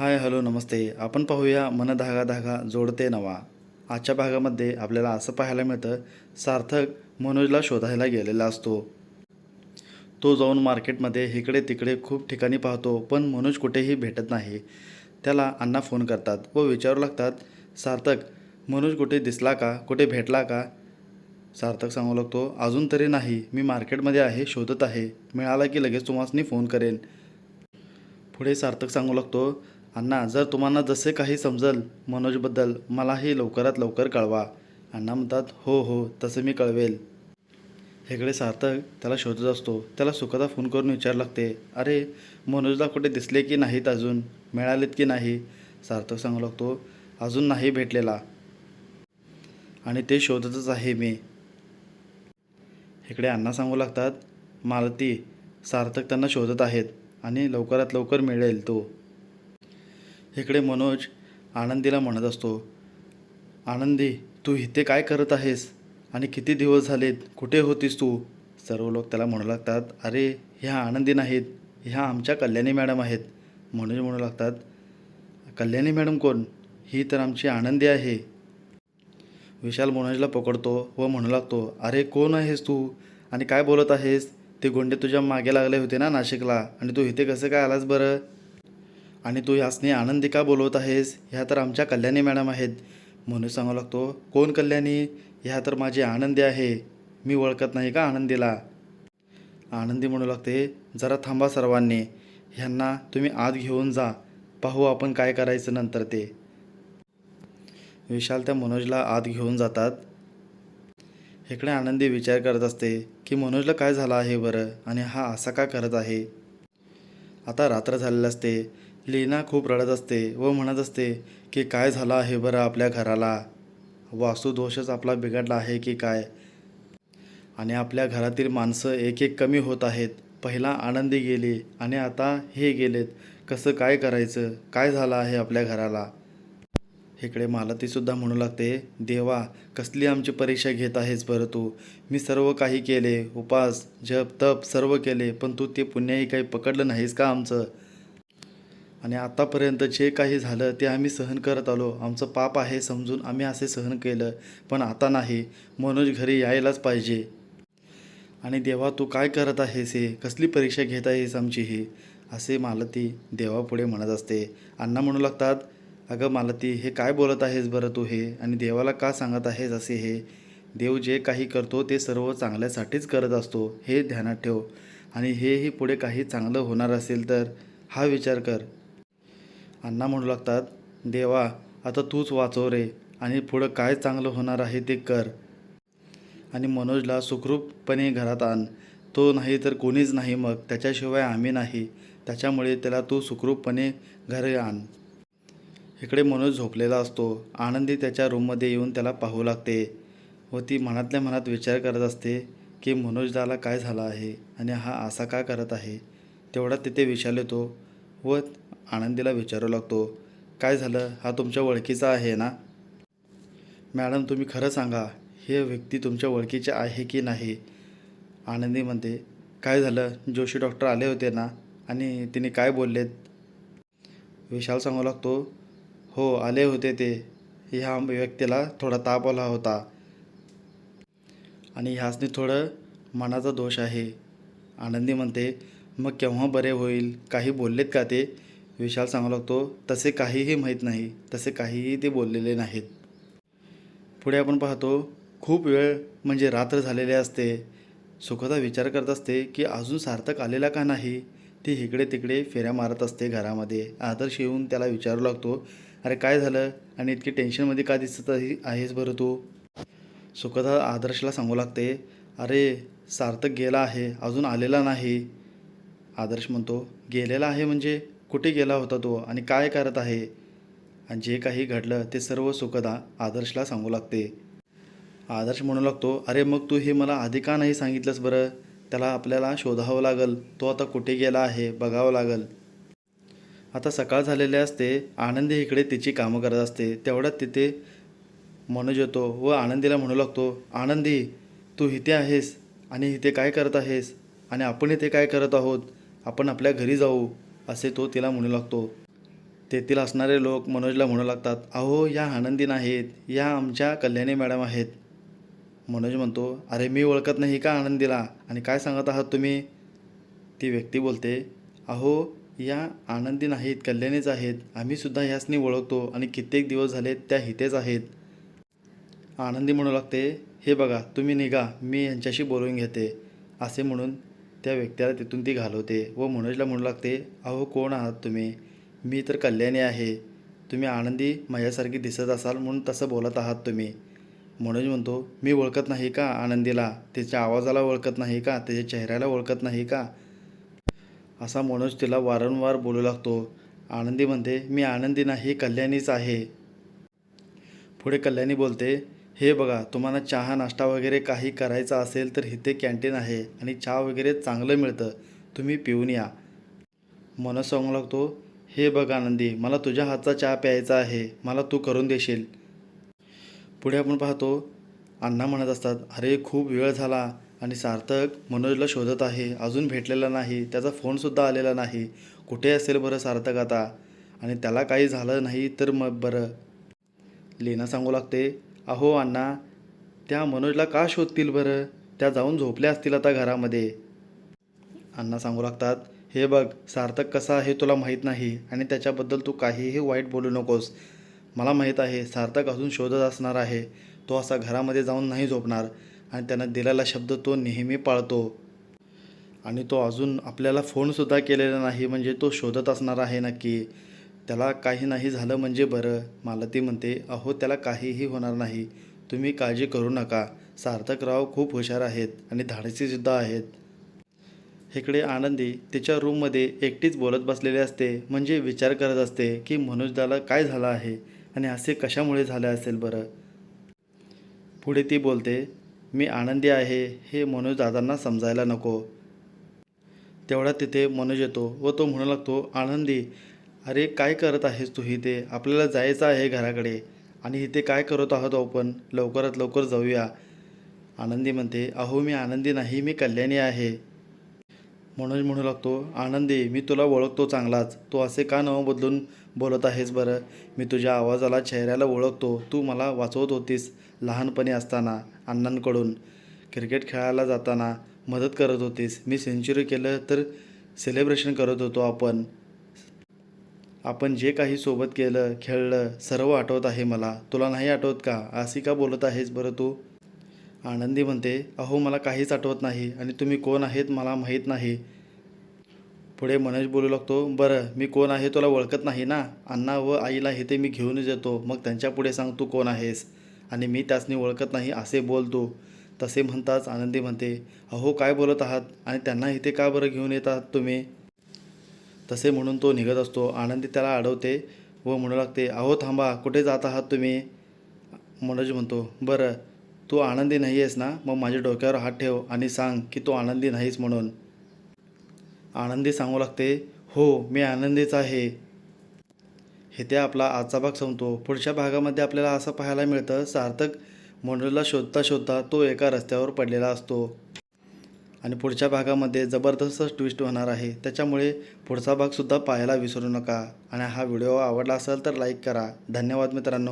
Hi hello नमस्ते. आपण पाहूया मन धागा धागा जोडते नवा. आजच्या भागामध्ये आपल्याला असं पाहायला मिळतं सार्थक मनोजला शोधायला गेलेला असतो. तो जाऊन मार्केटमध्ये इकडे तिकडे खूप ठिकाणी पाहतो पण मनोज कुठेही भेटत नाही. त्याला अण्णा फोन करतात व विचारू लागतात सार्थक मनोज कुठे दिसला का? कुठे भेटला का? सार्थक सांगू लागतो अजून तरी नाही. मी मार्केटमध्ये आहे शोधत आहे. मिळाला की लगेच तुम्हाला फोन करेन. पुढे सार्थक सांगू लागतो अण्णा जर तुम्हाला जसे काही समजल मनोजबद्दल मलाही लवकरात लवकर कळवा. अण्णा म्हणतात हो हो तसं मी कळवेल. हेकडे सार्थक त्याला शोधत असतो. त्याला सुखदा फोन करून विचार लागते. अरे मनोजला कुठे दिसले की नाहीत अजून? मिळालेत की नाही? सार्थक सांगू लागतो. अजून नाही भेटलेला. आणि ते शोधतच आहे मी. इकडे अण्णा सांगू लागतात मालती सार्थक त्यांना शोधत आहेत आणि लवकरात लवकर मिळेल तो. इकडे मनोज आनंदीला म्हणत असतो आनंदी तू इथे काय करत आहेस? आणि किती दिवस झालेत? कुठे होतीस तू? सर्व लोक त्याला म्हणू लागतात अरे ह्या आनंदी नाहीत. ह्या आमच्या कल्याणी मॅडम आहेत. मनोज म्हणू लागतात कल्याणी मॅडम कोण? ही तर आमची आनंदी आहे. विशाल मनोजला पकडतो व म्हणू लागतो अरे कोण आहेस तू? आणि काय बोलत आहेस? ते गोंडे तुझ्या मागे लागले होते ना नाशिकला. आणि तू इथे कसं काय आलास बरं? आणि तू यासने आनंदी का बोलवत आहेस? ह्या तर आमच्या कल्याणी मॅडम आहेत. म्हणून सांगू लागतो कोण कल्याणी? ह्या तर माझी आनंदी आहे. मी ओळखत नाही का आनंदीला? आनंदी म्हणू लागते जरा थांबा सर्वांनी. ह्यांना तुम्ही आत घेऊन जा. पाहू आपण काय करायचं नंतर ते. विशाल त्या मनोजला आत घेऊन जातात. इकडे आनंदी विचार करत असते की मनोजला काय झालं आहे बरं? आणि हा असा का करत आहे? आता रात्र झालेलं असते. लीना खूप रडत असते व म्हणत असते की काय झालं आहे बरं आपल्या घराला? वास्तुदोषच आपला बिघडला आहे की काय? आणि आपल्या घरातील माणसं एक एक कमी होत आहेत. पहिला आनंदी गेली आणि आता हे गेलेत. कसं काय करायचं? काय झालं आहे आपल्या घराला? इकडे मालतीसुद्धा म्हणू लागते देवा कसली आमची परीक्षा घेत आहेस बरं तू? मी सर्व काही केले उपास जप तप सर्व केले पण तू ते पुण्याही काही पकडलं नाहीस का आमचं? आणि आतापर्यंत जे काही झालं ते आम्ही सहन करत आलो. आमचं पाप आहे समजून आम्ही असे सहन केलं पण आता नाही. मनोज घरी यायलाच पाहिजे. आणि देवा तू काय करत आहेस हे? कसली परीक्षा घेत आहेस आमची ही? असे मालती देवापुढे म्हणत असते. अण्णा म्हणू लागतात अगं मालती हे काय बोलत आहेस बरं तू हे? आणि देवाला का सांगत आहेस असे हे? देव जे काही करतो ते सर्व चांगल्यासाठीच करत असतो. हे ध्यानात ठेव. आणि हेही पुढे काही चांगलं होणार असेल तर हा विचार कर. अण्णा म्हणू लागतात देवा आता तूच वाचव रे आणि पुढं काय चांगलं होणार आहे ते कर. आणि मनोजला सुखरूपपणे घरात आण. तो नाही तर कोणीच नाही मग त्याच्याशिवाय आम्ही नाही. त्याच्यामुळे त्याला तू सुखरूपपणे घरी आण. इकडे मनोज झोपलेला असतो. आनंदी त्याच्या रूममध्ये येऊन त्याला पाहू लागते व ती मनातल्या मनात विचार करत असते की मनोजदाला काय झालं आहे आणि हा असा का करत आहे? तेवढा तिथे विशाल येतो व आनंदीला विचारू लागतो काय झालं? हा तुमच्या ओळखीचा आहे ना? मॅडम तुम्ही खरं सांगा हे व्यक्ती तुमच्या ओळखीचे आहे की नाही? आनंदी म्हणते काय झालं? जोशी डॉक्टर आले होते ना? आणि तिने काय बोललेत? विशाल सांगू लागतो हो आले होते ते. ह्या व्यक्तीला थोडा ताप आला होता. आणि ह्यासनी थोडं मनाचा दोष आहे. आनंदी म्हणते मग केव्हा बरे होईल? काही बोललेत का ते? विशाल सांगू लागतो तसे काहीही माहीत नाही तसे काहीही ते बोललेले नाहीत. पुढे आपण पाहतो खूप वेळ म्हणजे रात्र झालेले असते. सुखदा विचार करत असते की अजून सार्थक आलेला का नाही? ती इकडे तिकडे फेऱ्या मारत असते घरामध्ये. आदर्श येऊन त्याला विचारू लागतो अरे काय झालं? आणि इतकी टेन्शनमध्ये का दिसत आहेस बरं तू? सुखदा आदर्शला सांगू लागते अरे सार्थक गेला आहे अजून आलेला नाही. आदर्श म्हणतो गेलेला आहे म्हणजे? कुठे गेला होता तो आणि काय करत आहे? आणि जे काही घडलं ते सर्व सुखदा आदर्शला सांगू लागते. आदर्श म्हणू लागतो अरे मग तू हे मला आधी का नाही सांगितलंस बरं? त्याला आपल्याला शोधावं लागल. तो आता कुठे गेला आहे बघावं लागल. आता सकाळ झालेली असते. आनंदी इकडे तिची कामं करत असते. तेवढ्यात तिथे मनोज येतो व आनंदीला म्हणू लागतो आनंदी तू इथे आहेस आणि इथे काय करत आहेस? आणि आपण इथे काय करत आहोत? आपण आपल्या घरी जाऊ. असे तो तिला म्हणू लागतो. तेथील असणारे लोक मनोजला म्हणू लागतात अहो या आनंदी नाहीत या आमच्या कल्याणी मॅडम आहेत. मनोज म्हणतो अरे मी ओळखत नाही का आनंदीला? आणि काय सांगत आहात तुम्ही? ती व्यक्ती बोलते अहो या आनंदी नाहीत कल्याणीच आहेत. आम्हीसुद्धा ह्यासनी ओळखतो आणि कित्येक दिवस झाले त्या हितेच आहेत. आनंदी म्हणू लागते हे बघा तुम्ही निघा मी यांच्याशी बोलून घेते. असे म्हणून त्या व्यक्तीला तिथून ती घालवते व मनोजला म्हणू लागते अहो कोण आहात तुम्ही? मी तर कल्याणी आहे. तुम्ही आनंदी माझ्यासारखी दिसत असाल म्हणून तसं बोलत आहात तुम्ही. मनोज म्हणतो मी ओळखत नाही का आनंदीला? त्याच्या आवाजाला ओळखत नाही का? त्याच्या चेहऱ्याला ओळखत नाही का? असा मनोज तिला वारंवार बोलू लागतो. आनंदी म्हणते मी आनंदी नाही कल्याणीच आहे. पुढे कल्याणी बोलते हे बघा तुम्हाला चहा नाश्ता वगैरे काही करायचा असेल तर इथे कॅन्टीन आहे आणि चहा वगैरे चांगलं मिळतं. तुम्ही पिऊन या. मनस सांगू लागतो हे बघ आनंदी मला तुझ्या हातचा चहा प्यायचा आहे. मला तू करून देशील. पुढे आपण पाहतो अण्णा म्हणत असतात अरे खूप वेळ झाला आणि सार्थक मनोजला शोधत आहे. अजून भेटलेला नाही. त्याचा फोनसुद्धा आलेला नाही. कुठे असेल बरं सार्थक आता? आणि त्याला काही झालं नाही तर मग बरं. लीना सांगू लागते अहो अण्णा त्या मनोजला का शोधतील बरं? त्या जाऊन झोपल्या असतील आता घरामध्ये. अण्णा सांगू लागतात हे बघ सार्थक कसा आहे तुला माहीत नाही आणि त्याच्याबद्दल तू काहीही वाईट बोलू नकोस. मला माहीत आहे सार्थक अजून शोधत असणार आहे. तो असा घरामध्ये जाऊन नाही झोपणार आणि त्यानं दिलेला शब्द तो नेहमी पाळतो. आणि तो अजून आपल्याला फोनसुद्धा केलेला नाही म्हणजे तो शोधत असणार आहे नक्की. त्याला काही नाही झालं म्हणजे बरं. मालती म्हणते अहो त्याला काहीही होणार नाही. तुम्ही काळजी करू नका. सार्थकराव खूप हुशार आहेत आणि धाडसीसुद्धा आहेत. इकडे आनंदी तिच्या रूममध्ये एकटीच बोलत बसलेली असते. म्हणजे विचार करत असते की मनोजदाला काय झालं आहे आणि असे कशामुळे झाले असेल बरं. पुढे ती बोलते मी आनंदी आहे. हे मनोज दादांना समजायला नको. तेवढा तिथे मनोज येतो व तो म्हणू लागतो आनंदी अरे काय करत आहेस तू इथे? आपल्याला जायचं आहे घराकडे. आणि इथे काय करत आहोत आपण? लवकरात लवकर जाऊया. आनंदी म्हणते अहो मी आनंदी नाही मी कल्याणी आहे. मनोज म्हणू लागतो आनंदी मी तुला ओळखतो चांगलाच. तू असे का नाव बदलून बोलत आहेस बरं? मी तुझ्या आवाजाला चेहऱ्याला ओळखतो. तू मला वाचवत होतीस लहानपणी असताना अण्णांकडून. क्रिकेट खेळायला जाताना मदत करत होतीस. मी सेंचुरी केलं तर सेलिब्रेशन करत होतो आपण. आपण जे काही सोबत केलं खेळलं सर्व आठवत आहे मला. तुला नाही आठवत का? अशी का बोलत आहेस बरं तू? आनंदी म्हणते अहो मला काहीच आठवत नाही. आणि तुम्ही कोण आहेत मला माहीत नाही. पुढे मनोज बोलू लागतो बरं मी कोण आहे तुला ओळखत नाही ना? अण्णा व आईला इथे मी घेऊनच येतो मग त्यांच्या पुढे सांग तू कोण आहेस. आणि मी त्यासनी ओळखत नाही असे बोलतो तसे म्हणताच आनंदी म्हणते अहो काय बोलत आहात? आणि त्यांना इथे का बरं घेऊन येतात तुम्ही? तसे म्हणून तो निघत असतो. आनंदी त्याला अडवते व म्हणू लागते अहो थांबा कुठे जात आहात तुम्ही? मनोज म्हणतो बरं तू आनंदी नाही आहेस ना? मग माझ्या डोक्यावर हात ठेव आणि सांग की तू आनंदी नाहीस म्हणून. आनंदी सांगू लागते हो मी आनंदीच आहे. इथे आपला आजचा भाग संपतो पुढच्या भागामध्ये आपल्याला असं पाहायला मिळतं सार्थक मनोजला शोधता शोधता तो एका रस्त्यावर पडलेला असतो. आणि पुढच्या भागामध्ये जबरदस्त ट्विस्ट होणार आहे. त्याच्यामुळे पुढचा भागसुद्धा पाहायला विसरू नका. आणि हा व्हिडिओ आवडला असेल तर लाईक करा. धन्यवाद मित्रांनो.